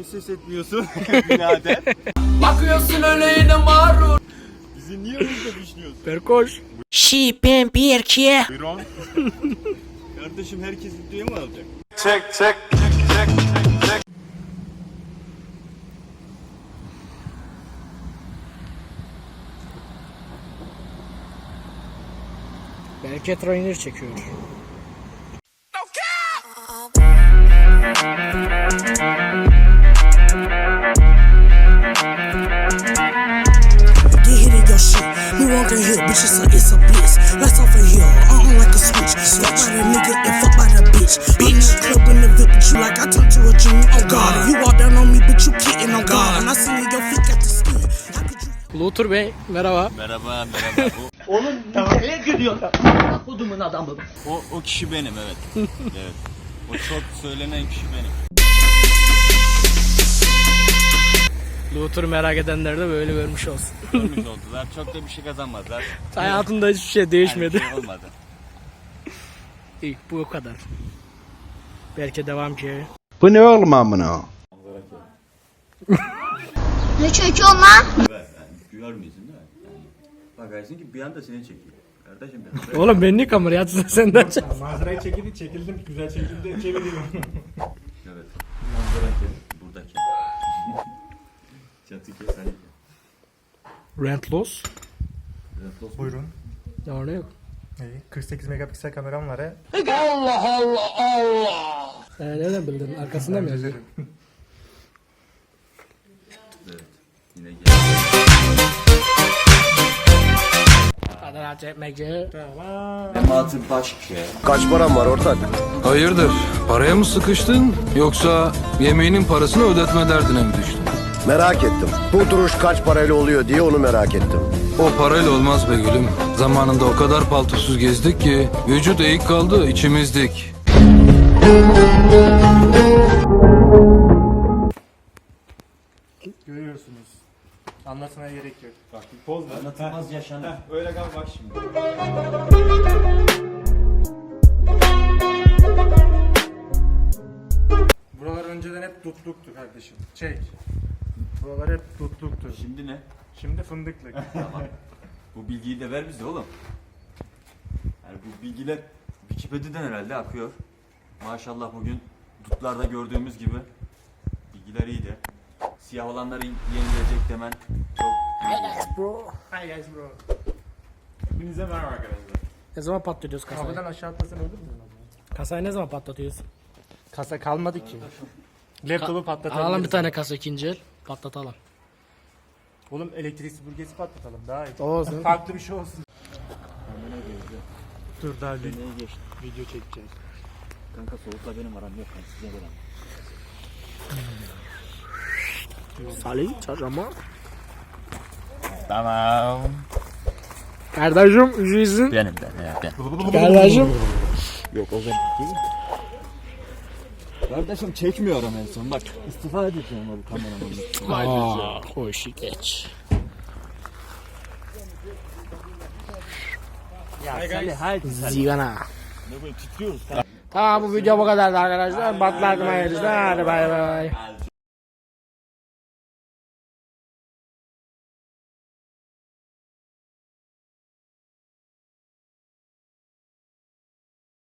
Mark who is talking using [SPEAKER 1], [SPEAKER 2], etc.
[SPEAKER 1] bahsetmiyorsun birader?
[SPEAKER 2] Bakıyorsun öyle yine mağrur.
[SPEAKER 1] Bizi niye burada düşünüyorsun?
[SPEAKER 3] Berkoş.
[SPEAKER 4] Şi ben bir erkeğe
[SPEAKER 1] Buyurun. Kardeşim herkes videoya mı alacak?
[SPEAKER 3] Berke trainer çekiyor.
[SPEAKER 5] Get bitch. It's a, bliss. Lights off in here, uh like a switch. Fuck by the nigga and fuck by the bitch. Bitch, club in the VIP, but you like I turned to a genie. Oh God, you walk down on me, but you kidding. On God, and I see your feet got the skin.
[SPEAKER 3] Lutur Bey merhaba.
[SPEAKER 1] Merhaba merhaba. O,
[SPEAKER 2] Neye gülüyorsun? Kodumun adamı.
[SPEAKER 1] o, o kişi benim evet. evet. O çok söylenen kişi benim.
[SPEAKER 3] Lutur merak edenler de böyle görmüş olsun.
[SPEAKER 1] Görmüş oldular. Çok da bir şey kazanmadılar.
[SPEAKER 3] Hayatında hiçbir şey değişmedi.
[SPEAKER 1] Yani bir şey olmadı.
[SPEAKER 3] İyi bu kadar. Berke devam ki.
[SPEAKER 6] Bu ne oğlum amına?
[SPEAKER 7] Ne çekiyorsun lan?
[SPEAKER 1] Evet, yani görmüyorsun değil mi? Yani bakarsın ki bir anda seni çekiyor. Kardeşim ben.
[SPEAKER 3] Oğlum ben niye kamerayı açsın senden çek.
[SPEAKER 8] Manzarayı çekildi, çekildim. Güzel çekildi, çevirdim.
[SPEAKER 1] Evet.
[SPEAKER 3] Rent loss.
[SPEAKER 8] Buyurun.
[SPEAKER 3] Ya orada yok.
[SPEAKER 8] İyi. 48 megapiksel kameram var he.
[SPEAKER 3] Ee, nereden bildin? Arkasında mı yazıyor?
[SPEAKER 1] Evet. Yine.
[SPEAKER 3] Adana çekmekçi.
[SPEAKER 1] Memati Başke.
[SPEAKER 6] Kaç param var ortak?
[SPEAKER 9] Hayırdır? Paraya mı sıkıştın yoksa yemeğinin parasını ödetme derdine mi düştün?
[SPEAKER 6] Merak ettim. Bu duruş kaç parayla oluyor diye onu merak ettim.
[SPEAKER 9] O parayla olmaz be gülüm. Zamanında o kadar paltosuz gezdik ki vücut eğik kaldı içimizdik.
[SPEAKER 8] Görüyorsunuz. Anlatmaya gerek yok. Bak bir poz ver.
[SPEAKER 1] Anlatılmaz yaşanır.
[SPEAKER 8] Öyle kal bak şimdi. Buralar önceden hep dutluktu kardeşim. Çek. Buralar hep dutluktu.
[SPEAKER 1] Şimdi ne?
[SPEAKER 8] Şimdi fındıklık.
[SPEAKER 1] Bu bilgiyi de ver bize oğlum. Yani bu bilgiler Wikipedia'dan herhalde akıyor. Maşallah bugün dutlarda gördüğümüz gibi bilgiler iyiydi. Siyah olanları yenileyecek demen çok
[SPEAKER 3] Bro.
[SPEAKER 8] Hi guys bro. Hepinize merhaba arkadaşlar.
[SPEAKER 3] Ne zaman patlatıyoruz kasayı?
[SPEAKER 8] Kapıdan aşağı atlasan ölür mü?
[SPEAKER 3] Kasayı ne zaman patlatıyoruz?
[SPEAKER 8] Kasa kalmadı ki. Laptopu patlatalım.
[SPEAKER 3] Alalım bir tane kasa ikinci el. Patlatalım.
[SPEAKER 8] Oğlum elektrik süpürgesi patlatalım daha iyi.
[SPEAKER 3] Olsun.
[SPEAKER 8] Farklı bir şey olsun. Dur daha bir
[SPEAKER 1] Neye geçti?
[SPEAKER 8] video çekeceğiz.
[SPEAKER 1] Kanka soğukla benim aram yok ben size verem.
[SPEAKER 3] Salih çarşamba.
[SPEAKER 1] Tamam.
[SPEAKER 3] Kardeşim ücretsiz.
[SPEAKER 1] Benim ben ya ben.
[SPEAKER 3] Kardeşim.
[SPEAKER 1] Yok o benim değil. Kardeşim çekmiyorum en son bak istifa edeceğim bu kameranın.
[SPEAKER 3] Aa, işi geç.
[SPEAKER 1] Ya Salih haydi
[SPEAKER 3] Zigana. Tamam bu video bu kadardı arkadaşlar. Aklıma gelirse hadi bay bay.